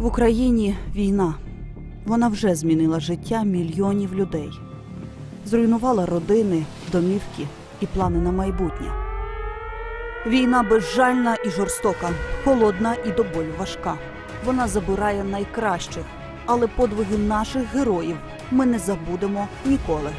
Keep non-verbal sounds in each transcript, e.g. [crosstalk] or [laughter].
В Україні війна. Вона вже змінила життя мільйонів людей, зруйнувала родини, домівки і плани на майбутнє. Війна безжальна і жорстока, холодна і до болю важка. Вона забирає найкращих, але подвиги наших героїв ми не забудемо ніколи.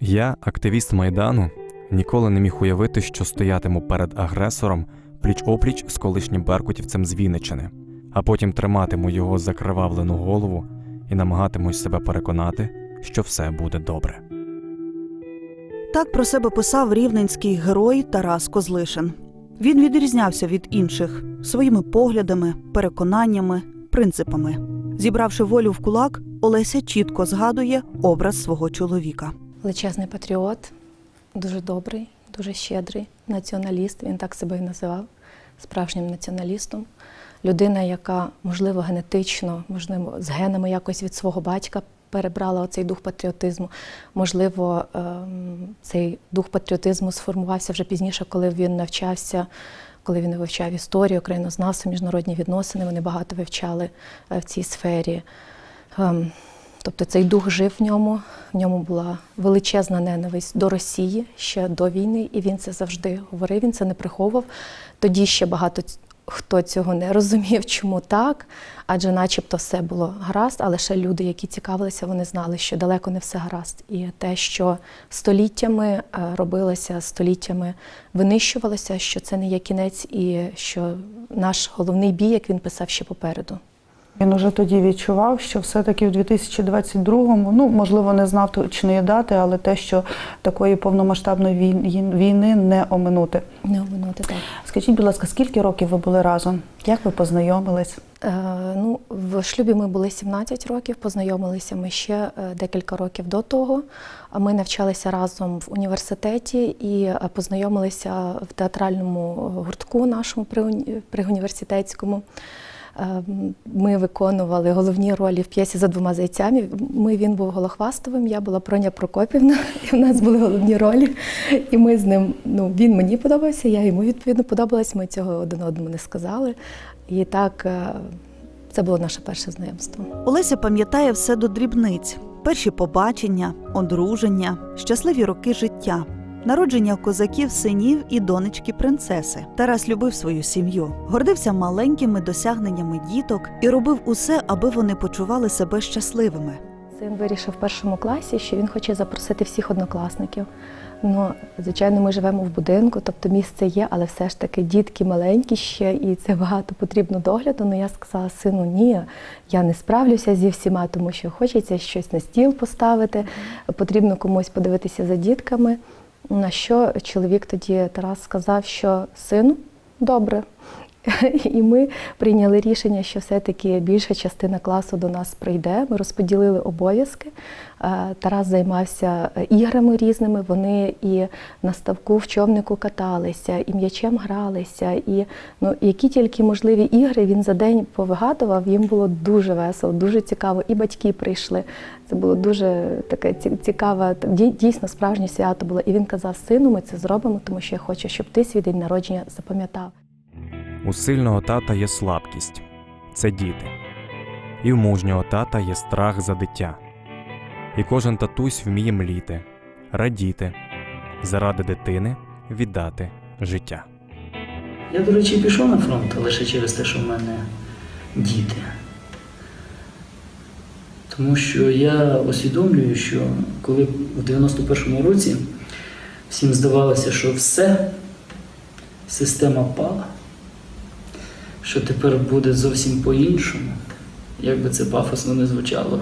Я, активіст Майдану, ніколи не міг уявити, що стоятиму перед агресором пліч опліч з колишнім беркутівцем з Вінничини, а потім триматиму його закривавлену голову і намагатимусь себе переконати, що все буде добре. Так про себе писав рівненський герой Тарас Козлишин. Він відрізнявся від інших своїми поглядами, переконаннями, принципами. Зібравши волю в кулак, Олеся чітко згадує образ свого чоловіка. Величезний патріот, дуже добрий, дуже щедрий, націоналіст. Він так себе і називав справжнім націоналістом. Людина, яка, можливо, генетично, можливо, з генами якось від свого батька перебрала оцей дух патріотизму. Можливо, ем, цей дух патріотизму сформувався вже пізніше, коли він навчався, коли він вивчав історію, країнознавство, міжнародні відносини. Вони багато вивчали е, в цій сфері. Тобто цей дух жив в ньому, в ньому була величезна ненависть до Росії ще до війни, і він це завжди говорив, він це не приховував. Тоді ще багато хто цього не розумів, чому так, адже начебто все було гаразд, але ще люди, які цікавилися, вони знали, що далеко не все гаразд. І те, що століттями е, робилося, століттями винищувалося, що це не є кінець, і що наш головний бій, як він писав, ще попереду. Він уже тоді відчував, що все-таки в 2022-му, ну можливо, не знав точної дати, але те, що такої повномасштабної війн- війни не оминути. Не обминути так. Скажіть, будь ласка, скільки років ви були разом? Як ви познайомились? Е, ну, в шлюбі ми були 17 років, познайомилися ми ще е, декілька років до того. Ми навчалися разом в університеті і е, познайомилися в театральному гуртку нашому при університетському. Е, Ми виконували головні ролі в п'єсі за двома зайцями. Ми він був Голохвастовим, я була Проня Прокопівна, [laughs] і в нас були головні ролі. І ми з ним, ну він мені подобався, я йому відповідно подобалась. Ми цього один одному не сказали. І так е, це було наше перше знайомство. Олеся пам'ятає все до дрібниць: перші побачення, одруження, щасливі роки життя, народження козаків, синів і донечки принцеси. Тарас любив свою сім'ю, гордився маленькими досягненнями діток і робив усе, аби вони почували себе щасливими. Син вирішив в першому класі, що він хоче запросити всіх однокласників. Ну, звичайно, ми живемо в будинку, тобто місце є, але все ж таки дітки маленькі ще, і це багато потрібно догляду. Ну я сказала сину, ні, я не справлюся зі всіма, тому що хочеться щось на стіл поставити, потрібно комусь подивитися за дітками. На що чоловік тоді Тарас сказав, що сину, добре. [laughs] І ми прийняли рішення, що все-таки більша частина класу до нас прийде. Ми розподілили обов'язки. Е, Тарас займався е, іграми різними. Вони і на ставку в човнику каталися, і м'ячем гралися. І ну, які тільки можливі ігри він за день повигадував. Їм було дуже весело, дуже цікаво. І батьки прийшли. Це було дуже таке цікаве, дійсно справжнє свято було. І він казав: сину, ми це зробимо, тому що я хочу, щоб ти свій день народження запам'ятав. У сильного тата є слабкість це діти. І в мужнього тата є страх за дитя. І кожен татусь вміє мліти, радіти, заради дитини віддати життя. Я, до речі, пішов на фронт лише через те, що в мене діти. Тому що я усвідомлюю, що коли в 91-му році всім здавалося, що все, система пала, що тепер буде зовсім по-іншому, як би це пафосно не звучало.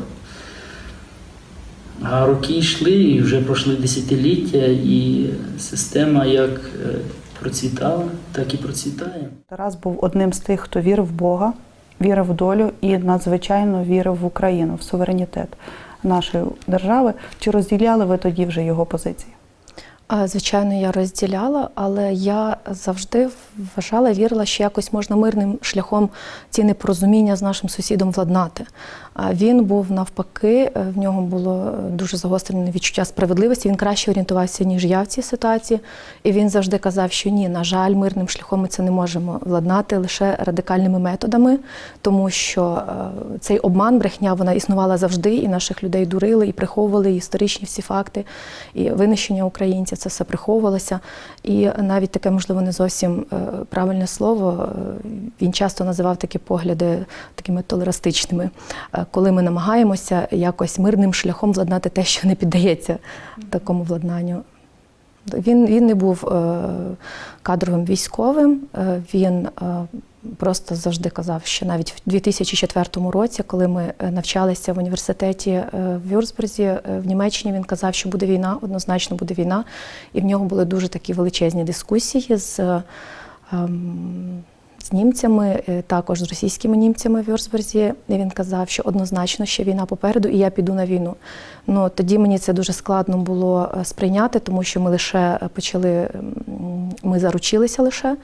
А роки йшли, і вже пройшли десятиліття, і система як е, процвітала, так і процвітає. Тарас був одним з тих, хто вірив в Бога, вірив в долю і надзвичайно вірив в Україну, в суверенітет нашої держави. Чи розділяли ви тоді вже його позиції? Звичайно, я розділяла, але я завжди вважала, вірила, що якось можна мирним шляхом ці непорозуміння з нашим сусідом владнати. Він був навпаки, е, в нього було е, дуже загострене відчуття справедливості. Він краще орієнтувався, ніж я в цій ситуації. І він завжди казав, що ні, на жаль, мирним шляхом ми це не можемо владнати лише радикальними методами, тому що е, цей обман, брехня, вона існувала завжди, і наших людей дурили, і приховували і історичні всі факти, і винищення українців, це все приховувалося. І навіть таке, можливо, не зовсім е, правильне слово. е, Він часто називав такі погляди такими толерастичними, е, коли ми намагаємося якось мирним шляхом владнати те, що не піддається такому владнанню. Він, він не був кадровим військовим, він просто завжди казав, що навіть в 2004 році, коли ми е, навчалися в університеті е, в Вюрцбурзі, е, в Німеччині, він казав, що буде війна, однозначно буде війна. І в нього були дуже такі величезні дискусії з. З німцями, е, також з російськими німцями в Вюрцбурзі. І він казав, що однозначно ще війна попереду, і я піду на війну. Ну тоді мені це дуже складно було е, сприйняти, тому що ми лише е, почали, ми заручилися лише.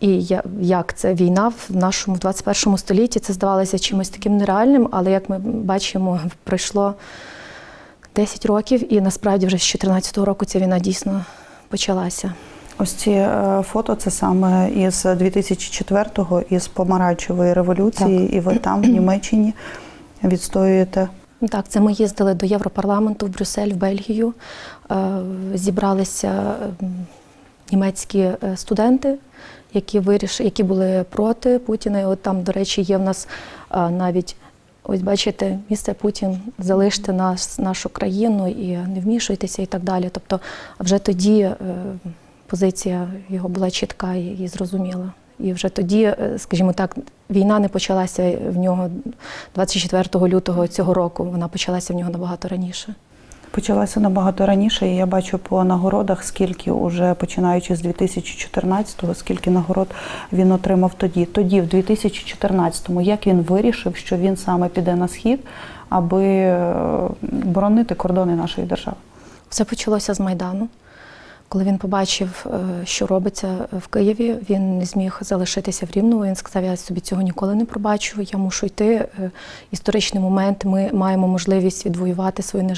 І як це війна в нашому 21 столітті, це здавалося чимось таким нереальним, але як ми бачимо, [laughs] пройшло 10 років, і насправді вже з 2014 року ця війна дійсно почалася. Ось ці е, фото це саме із 2004-го, із помаранчевої революції, і ви там, в Німеччині, відстоюєте. Так, це ми їздили до Європарламенту в Брюссель, в Бельгію. Е, Зібралися ем, німецькі е, студенти, які виріш... які були проти Путіна. І от там, до речі, є в нас навіть. Ось бачите, місце Путін, залиште нас, нашу країну і не вмішуйтеся і так далі. Тобто, вже тоді позиція його була чітка і, зрозуміла. І вже тоді, е, скажімо так, війна не почалася в нього 24 лютого цього року. Вона почалася в нього набагато раніше. Почалася набагато раніше, і я бачу по нагородах, скільки уже починаючи з 2014-го, скільки нагород він отримав тоді. Тоді, в 2014-му, як він вирішив, що він саме піде на схід, аби е, боронити кордони нашої держави. Все почалося з Майдану. Коли він побачив, е, що робиться в Києві, він не зміг залишитися в Рівному. Він сказав, я собі цього ніколи не пробачу, я мушу йти. Е, Історичний момент, ми маємо можливість відвоювати свою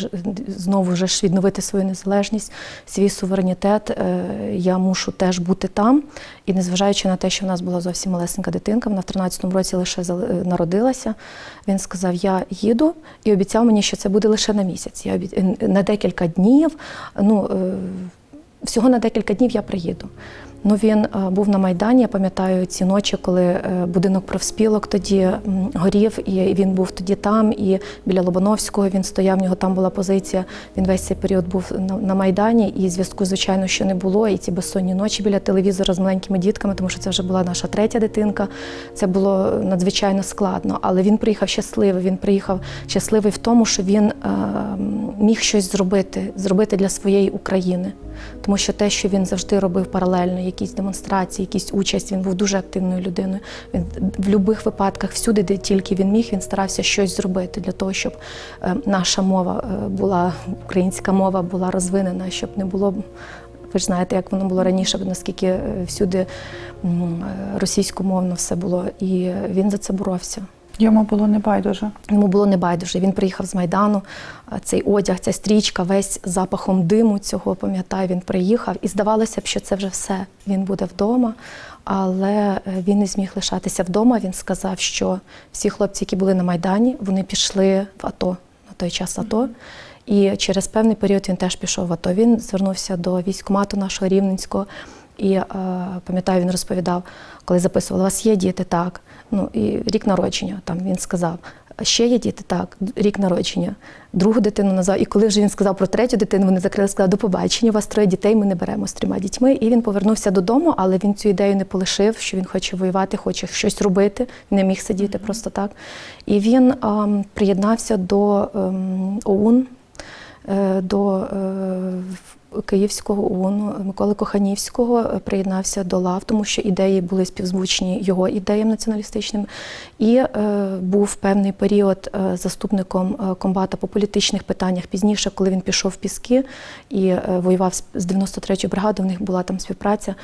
знову вже ж відновити свою незалежність, свій суверенітет. Е, Я мушу теж бути там. І незважаючи на те, що в нас була зовсім малесенька дитинка, вона в 13-му році лише народилася. Він сказав: Я їду і обіцяв мені, що це буде лише на місяць. Я обі- на декілька днів. Ну, всього на декілька днів я приїду. Ну, він е, був на Майдані, я пам'ятаю ці ночі, коли е, будинок профспілок тоді горів, і він був тоді там, і біля Лобановського він стояв, в нього там була позиція. Він весь цей період був на, Майдані, і зв'язку, звичайно, що не було. І ці безсонні ночі біля телевізора з маленькими дітками, тому що це вже була наша третя дитинка. Це було надзвичайно складно. Але він приїхав щасливий. Він приїхав щасливий в тому, що він е, міг щось зробити, зробити для своєї України. Тому що те, що він завжди робив паралельно, якісь демонстрації, якісь участь, він був дуже активною людиною. Він в будь-яких випадках, всюди, де тільки він міг, він старався щось зробити для того, щоб е, наша мова е, була, українська мова була розвинена, щоб не було. Ви ж знаєте, як воно було раніше, наскільки е, всюди російськомовно все було, і він за це боровся. Йому було небайдуже. Йому було небайдуже. Він приїхав з Майдану, цей одяг, ця стрічка, весь запахом диму цього, пам'ятаю, він приїхав. І здавалося б, що це вже все. Він буде вдома, але е, він не зміг лишатися вдома. Він сказав, що всі хлопці, які були на Майдані, вони пішли в АТО на той час АТО. І через певний період він теж пішов в АТО. Він звернувся до військкомату нашого рівненського. І е, пам'ятаю, він розповідав, коли записували, у вас є діти, так. Ну і рік народження. Там він сказав, ще є діти, так, рік народження. Другу дитину назвав. І коли вже він сказав про третю дитину, вони закрили, сказали, до побачення, у вас троє дітей, ми не беремо з трьома дітьми. І він повернувся додому, але він цю ідею не полишив, що він хоче воювати, хоче щось робити. Він не міг сидіти просто так. І він ем, приєднався до ем, ОУН, до е, Київського ОУНу Миколи Коханівського е, приєднався до лав, тому що ідеї були співзвучні його ідеям націоналістичним. І е, був певний період е, заступником е, комбата по політичних питаннях. Пізніше, коли він пішов в Піски і е, воював з 93-ю бригадою, в них була там співпраця.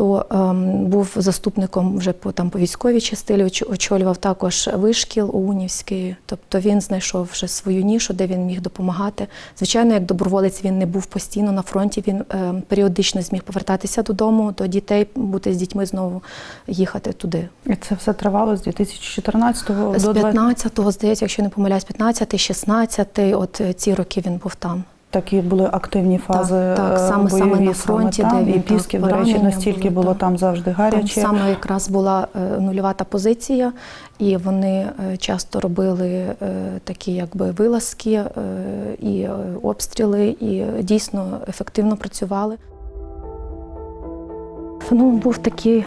То ем, був заступником вже по там по військовій частині, оч- очолював також вишкіл УНівський. Тобто він знайшов вже свою нішу, де він міг допомагати. Звичайно, як доброволець він не був постійно на фронті. Він ем, періодично зміг повертатися додому до дітей, бути з дітьми знову їхати туди. І це все тривало з 2014 З до 15-го, здається, якщо не помиляюсь, 15-й, 16-й, от е, ці роки він був там. Такі були активні фази так, е, саме- саме на фронті, там. де і він, так, до речі, настільки було так. там завжди Там гаряче. саме якраз була е, нульова та позиція, і вони е, часто робили такі якби вилазки і обстріли, і дійсно ефективно працювали. Ну, був такий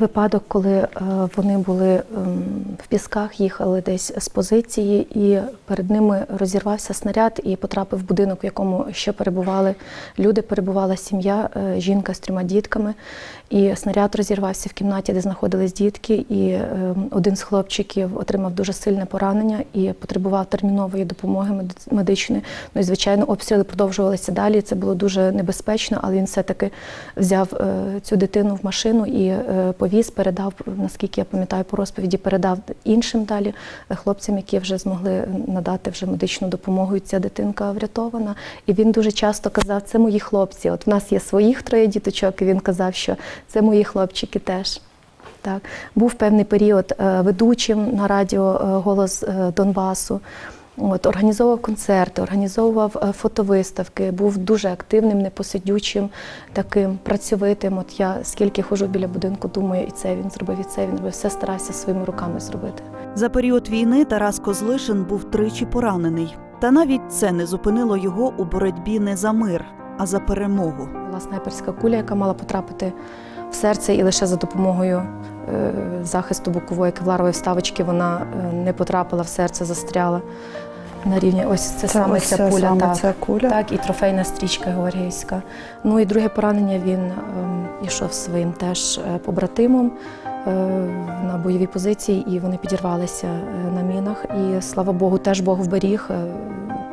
випадок, коли е, вони були ем, в пісках, їхали десь з позиції, і перед ними розірвався снаряд і потрапив в будинок, в якому ще перебували люди, перебувала сім'я, е, жінка з трьома дітками. І снаряд розірвався в кімнаті, де знаходились дітки, і е, один з хлопчиків отримав дуже сильне поранення і потребував термінової допомоги медичної. Ну і звичайно, обстріли продовжувалися далі. Це було дуже небезпечно, але він все-таки взяв е, цю дитину в машину і е, повіз, передав, наскільки я пам'ятаю по розповіді, передав іншим далі е, хлопцям, які вже змогли надати вже медичну допомогу. І ця дитинка врятована. І він дуже часто казав, це мої хлопці. От в нас є своїх троє діточок, і він казав, що це мої хлопчики теж. Так. Був певний період е, ведучим на радіо е, Голос Донбасу. От, організовував концерти, організовував е, фотовиставки, був дуже активним, непосидючим, таким працьовитим. От я скільки ходжу біля будинку, думаю, і це він зробив, і це він зробив. Все старався своїми руками зробити. За період війни Тарас Козлишин був тричі поранений. Та навіть це не зупинило його у боротьбі не за мир, а за перемогу. Була снайперська куля, яка мала потрапити в серце, і лише за допомогою захисту бокової кевларової вставочки вона е, не потрапила в серце, застряла на рівні. Ось це, саме ось ця це куля. саме так. ця куля. Так, і трофейна стрічка Георгіївська. Ну і друге поранення він ем, ішов своїм теж е, побратимом е, на бойовій позиції, і вони підірвалися е, на мінах. І слава Богу, теж Бог вберіг.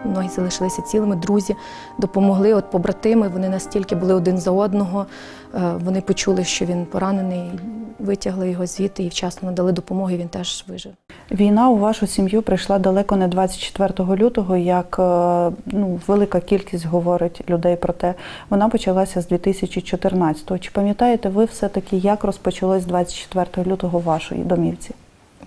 Е, Ноги залишилися цілими, друзі допомогли. От побратими, вони настільки були один за одного. е, Вони почули, що він поранений, витягли його звідти і вчасно надали допомогу. і Він теж вижив. Війна у вашу сім'ю прийшла далеко не 24 лютого, як е, ну, велика кількість говорить людей про те. Вона почалася з 2014-го. Чи пам'ятаєте ви все-таки, як розпочалось 24 лютого в вашій домівці?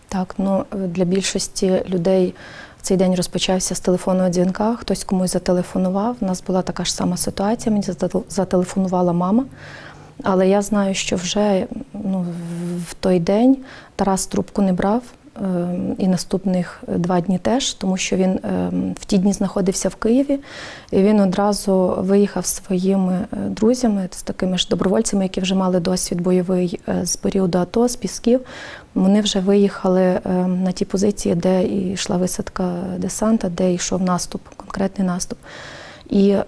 Так, ну е, для більшості людей цей день розпочався з телефонного дзвінка. Хтось комусь зателефонував. У нас була така ж сама ситуація. Мені зателефонувала мама. Але я знаю, що вже ну, в той день Тарас трубку не брав. І наступних два дні теж, тому що він е, в ті дні знаходився в Києві, і він одразу виїхав зі своїми е, друзями, з такими ж добровольцями, які вже мали досвід бойовий е, з періоду АТО, з Пісків. Вони вже виїхали на ті позиції, де йшла висадка десанта, де йшов наступ, конкретний наступ. І е,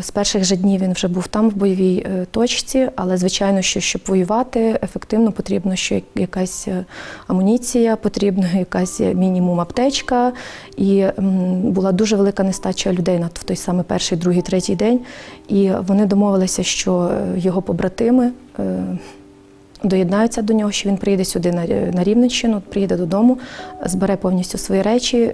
з перших же днів він вже був там в бойовій е, точці, але звичайно, що щоб воювати ефективно, потрібно ще якась е, амуніція, потрібна [laughs] якась мінімум аптечка. І м, була дуже велика нестача людей на в той самий перший, другий, третій день. І вони домовилися, що е, його побратими. е, Доєднаються до нього, що він приїде сюди на, Рівненщину, приїде додому, збере повністю свої речі е,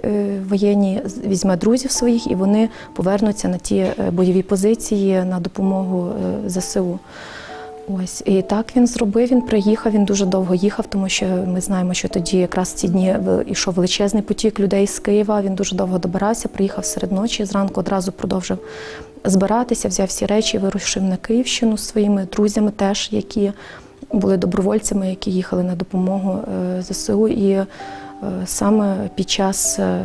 воєнні, візьме друзів своїх і вони повернуться на ті е, бойові позиції на допомогу е, ЗСУ. Ось і так він зробив. Він приїхав. Він дуже довго їхав, тому що ми знаємо, що тоді якраз ці дні в- ішов величезний потік людей з Києва. Він дуже довго добирався. Приїхав серед ночі. Зранку одразу продовжив збиратися, взяв всі речі, вирушив на Київщину зі своїми друзями, теж які були добровольцями, які їхали на допомогу е, ЗСУ. І е, саме під час е,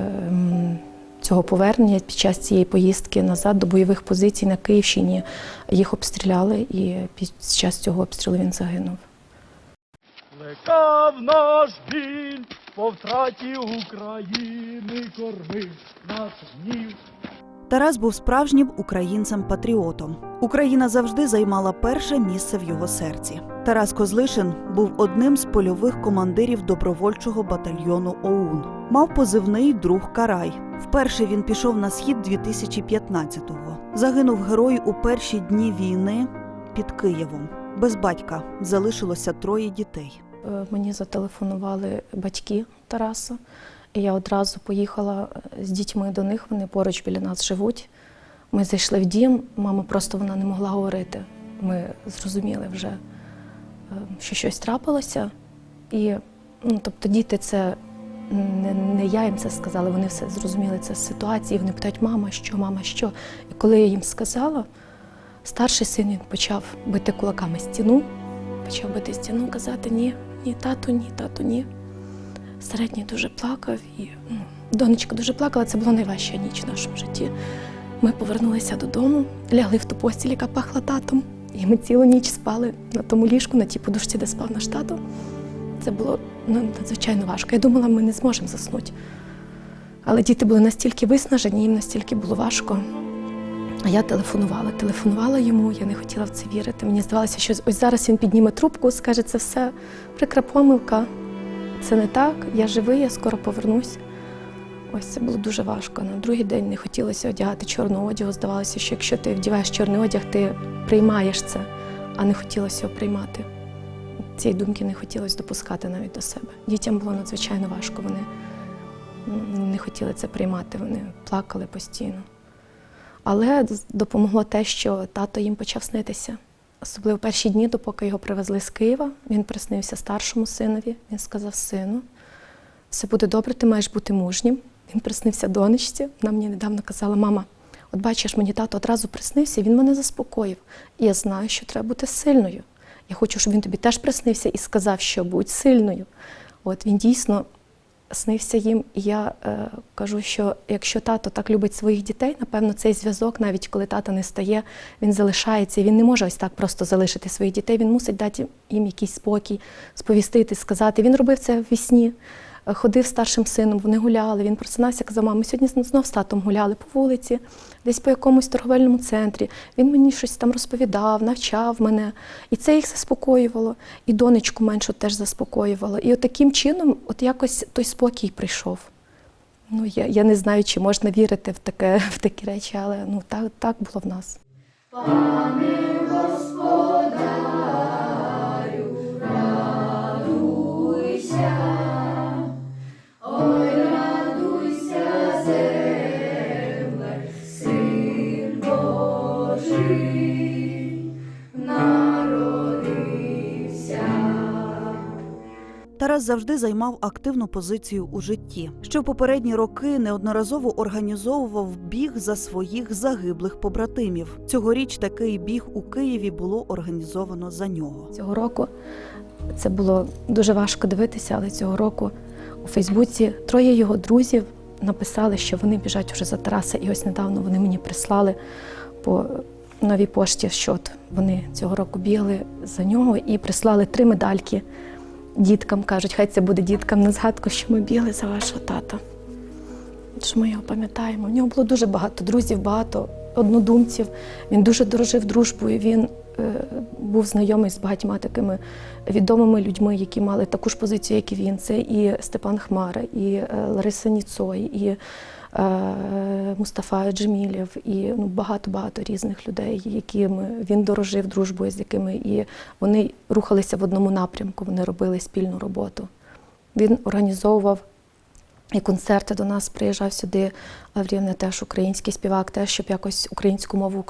цього повернення, під час цієї поїздки назад до бойових позицій на Київщині їх обстріляли, і під час цього обстрілу він загинув. Плекав наш біль по втраті України, кормив нас гнів. Тарас був справжнім українцем-патріотом. Україна завжди займала перше місце в його серці. Тарас Козлишин був одним з польових командирів добровольчого батальйону ОУН. Мав позивний друг Карай. Вперше він пішов на схід 2015-го. Загинув герой у перші дні війни під Києвом. Без батька залишилося троє дітей. Е, Мені зателефонували батьки Тараса, і я одразу поїхала е, з дітьми до них. Вони поруч біля нас живуть. Ми зайшли в дім. Мама просто вона не могла говорити. Ми зрозуміли вже, е, що щось трапилося. І ну, тобто діти це не, не я їм це сказала, вони все зрозуміли це з ситуації. Вони питають, мама, що, мама, що? І коли я їм сказала, старший син він почав бити кулаками стіну, почав бити стіну, казати ні, ні, тату, ні, тату, ні. Середній дуже плакав, і ну, донечка дуже плакала. Це була найважча ніч в нашому житті. Ми повернулися додому, лягли в ту постіль, яка пахла татом. І ми цілу ніч спали на тому ліжку, на тій подушці, де спав наш тато. Це було ну, надзвичайно важко. Я думала, ми не зможемо заснути. Але діти були настільки виснажені, їм настільки було важко. А я телефонувала, телефонувала йому, я не хотіла в це вірити. Мені здавалося, що ось зараз він підніме трубку, скаже, це все прикра помилка, це не так, я живий, я скоро повернусь. Ось це було дуже важко. На другий день не хотілося одягати чорного одягу. Здавалося, що якщо ти вдіваєш чорний одяг, ти приймаєш це, а не хотілося його приймати. Цієї думки не хотілося допускати навіть до себе. Дітям було надзвичайно важко. Вони не хотіли це приймати, вони плакали постійно. Але допомогло те, що тато їм почав снитися. Особливо перші дні, допоки його привезли з Києва, він приснився старшому синові. Він сказав: сину, все буде добре, ти маєш бути мужнім. Він приснився донечці. Вона мені недавно казала, мама, от бачиш, мені тато одразу приснився, він мене заспокоїв. І я знаю, що треба бути сильною. Я хочу, щоб він тобі теж приснився і сказав, що будь сильною. От він дійсно снився їм. І я е, кажу, що якщо тато так любить своїх дітей, напевно, цей зв'язок, навіть коли тато не стає, він залишається. І він не може ось так просто залишити своїх дітей. Він мусить дати їм якийсь спокій, сповістити, сказати. Він робив це в вісні. Ходив старшим сином, вони гуляли. Він просинався, казав, мама, ми сьогодні знов з татом гуляли по вулиці, десь по якомусь торговельному центрі. Він мені щось там розповідав, навчав мене. І це їх заспокоювало. І донечку меншу теж заспокоювало. І от таким чином, от якось той спокій прийшов. Ну, я, я не знаю, чи можна вірити в, таке, в такі речі, але ну, так, так було в нас. Тарас завжди займав активну позицію у житті. Ще в попередні роки неодноразово організовував біг за своїх загиблих побратимів. Цьогоріч такий біг у Києві було організовано за нього. Цього року це було дуже важко дивитися, але цього року у Фейсбуці троє його друзів написали, що вони біжать уже за Тараса. І ось недавно вони мені прислали по новій пошті, що вони цього року бігли за нього і прислали три медальки діткам. Кажуть, хай це буде діткам на згадку, що ми бігли за вашого тата. Що ми його пам'ятаємо. У нього було дуже багато друзів, багато однодумців. Він дуже дорожив дружбою. Він е, був знайомий з багатьма такими відомими людьми, які мали таку ж позицію, як і він. Це і Степан Хмара, і е, Лариса Ніцой, і Мустафа Джемілєв, і ну, багато-багато різних людей, якими він дорожив дружбою, з якими і вони рухалися в одному напрямку, вони робили спільну роботу. Він організовував і концерти до нас приїжджав сюди. Лаврівна теж український співак, теж щоб якось українську мову